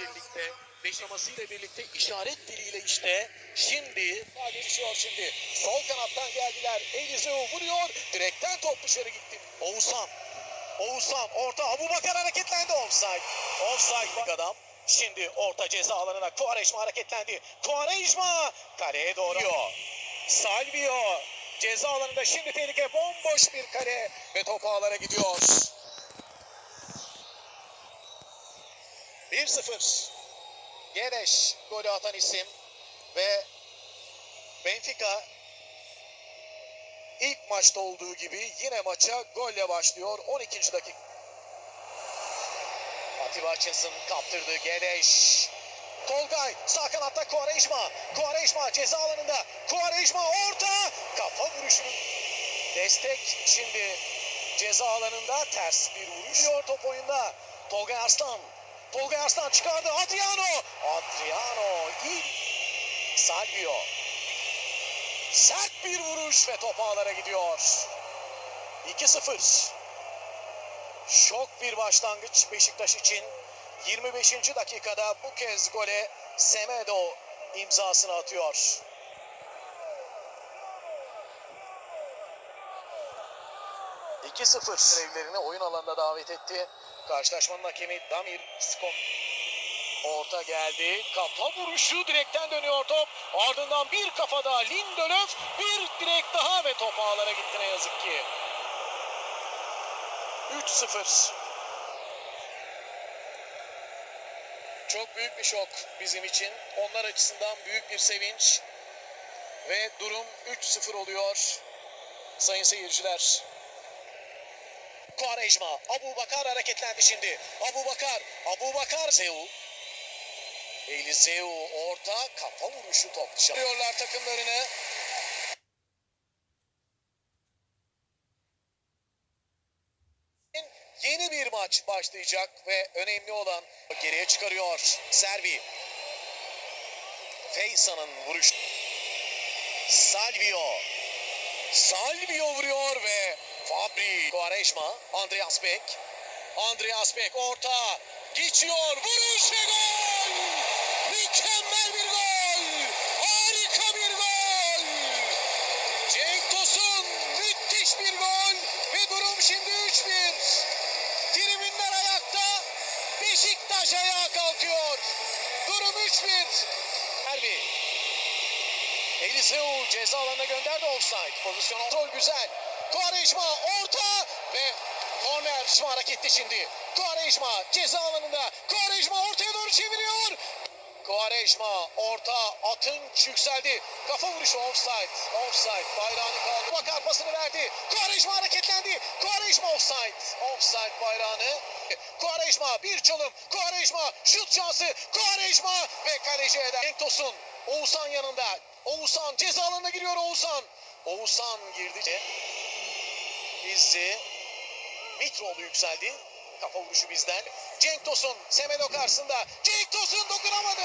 birlikte, beşamasıyla birlikte işaret diliyle işte şimdi gelişiyor şimdi. Sol kanattan geldiler. Elizeu vuruyor. Direkten top dışarı gitti. Oğuzhan. Oğuzhan orta. Abubakar hareketlendi. Offside. Offside adam. Şimdi orta ceza alanına Kuvareşma hareketlendi. Kuvareşma kaleye doğru. Salvio ceza alanında şimdi tehlike bomboş bir kale ve top ağlara gidiyor. 1-0. Gereş golü atan isim ve Benfica ilk maçta olduğu gibi yine maça golle başlıyor. 12. dakika. Atiba Hutchinson kaptırdı Gereş. Tolgay sağ kanatta Kuarejma. Kuarejma ceza alanında. Kuarejma orta. Kafa vuruşunun destek şimdi ceza alanında ters bir vuruş. Top oyunda. Tolgay Arslan. Arslan çıkardı. Adriano. Adriano. İyi. Salvio. Sert bir vuruş ve top ağlara gidiyor. 2-0. Şok bir başlangıç Beşiktaş için. 25. dakikada bu kez gole Semedo imzasını atıyor. İki 0 evlerini oyun alanına davet etti. Karşılaşmanın hakemi Damir Skop. Orta geldi. Kafa vuruşu direkten dönüyor top. Ardından bir kafa daha Lindelöf. Bir direk daha ve top ağlara gitti ne yazık ki. 3-0. Çok büyük bir şok bizim için. Onlar açısından büyük bir sevinç. Ve durum 3-0 oluyor. Sayın seyirciler. Quaresma, Abu Bakar hareketlendi şimdi. Abu Bakar, Abu Bakar, Zeu. Eliseu orta, kafa vuruşu top dışarı. takımlarını. Yeni bir maç başlayacak ve önemli olan geriye çıkarıyor. Servi. Feysan'ın vuruş. Salvio. Salvio vuruyor ve Fabri. Quaresma. Andreas Beck. Andreas Beck orta. Geçiyor. Vuruş ve gol. Mükemmel bir gol. Harika bir gol. Cenk Tosun müthiş bir gol. Ve durum şimdi 3-1. Tribünler ayakta. Beşiktaş ayağa kalkıyor. Durum 3-1. Erbi. Eliseu ceza alanına gönderdi offside. Pozisyon kontrol güzel. Quaresma orta ve korner şu hareketli şimdi. Quaresma ceza alanında. Quaresma ortaya doğru çeviriyor. Quaresma orta atınç yükseldi. Kafa vuruşu offside. Offside bayrağını kaldı. Bakar pasını verdi. Quaresma hareketlendi. Quaresma offside. Offside bayrağını. Quaresma bir çalım. Quaresma şut şansı. Quaresma ve kaleci eder. Cenk Tosun. Oğuzhan yanında. Oğuzhan ceza alanına giriyor Oğuzhan. Oğuzhan girdi. Bizzi. Mitroğlu yükseldi. Kafa vuruşu bizden. Cenk Tosun Semedo karşısında. Cenk Tosun dokunamadı.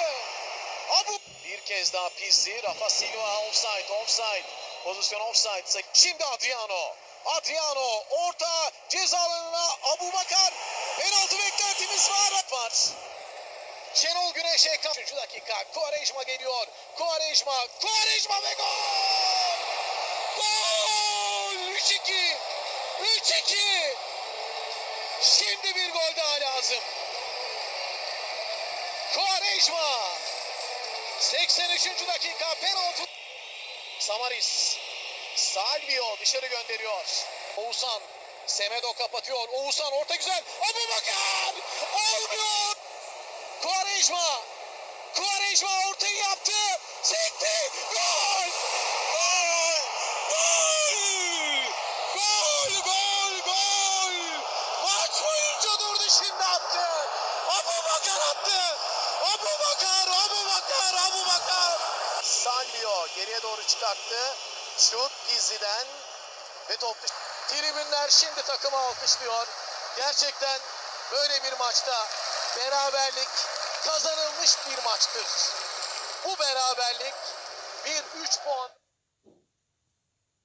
Abu bir kez daha Pizzi. Rafa Silva offside offside. Pozisyon offside. Şimdi Adriano. Adriano orta ceza alanına Abu Bakar. Penaltı beklentimiz var. Var. Şenol Güneş ekran. 3. dakika. Quaresma geliyor. Quaresma. Quaresma ve gol! Gol! 3-2. 3-2. Şimdi bir gol daha lazım. Quaresma. 83. dakika penaltı. Samaris. Salvio dışarı gönderiyor. Oğuzhan. Semedo kapatıyor. Oğuzhan orta güzel. Abu Bakar. Olmuyor. Quaresma. Quaresma ortayı yaptı. Sekti. Gol. Gol. Gol. Gol. Gol. Gol. Maç boyunca durdu şimdi attı. Abu Bakar attı. Abu Bakar. Abu Bakar. Abu Bakar. Salvio geriye doğru çıkarttı. Şut Gizli'den ve top Tribünler şimdi takımı alkışlıyor. Gerçekten böyle bir maçta beraberlik kazanılmış bir maçtır. Bu beraberlik bir 3 puan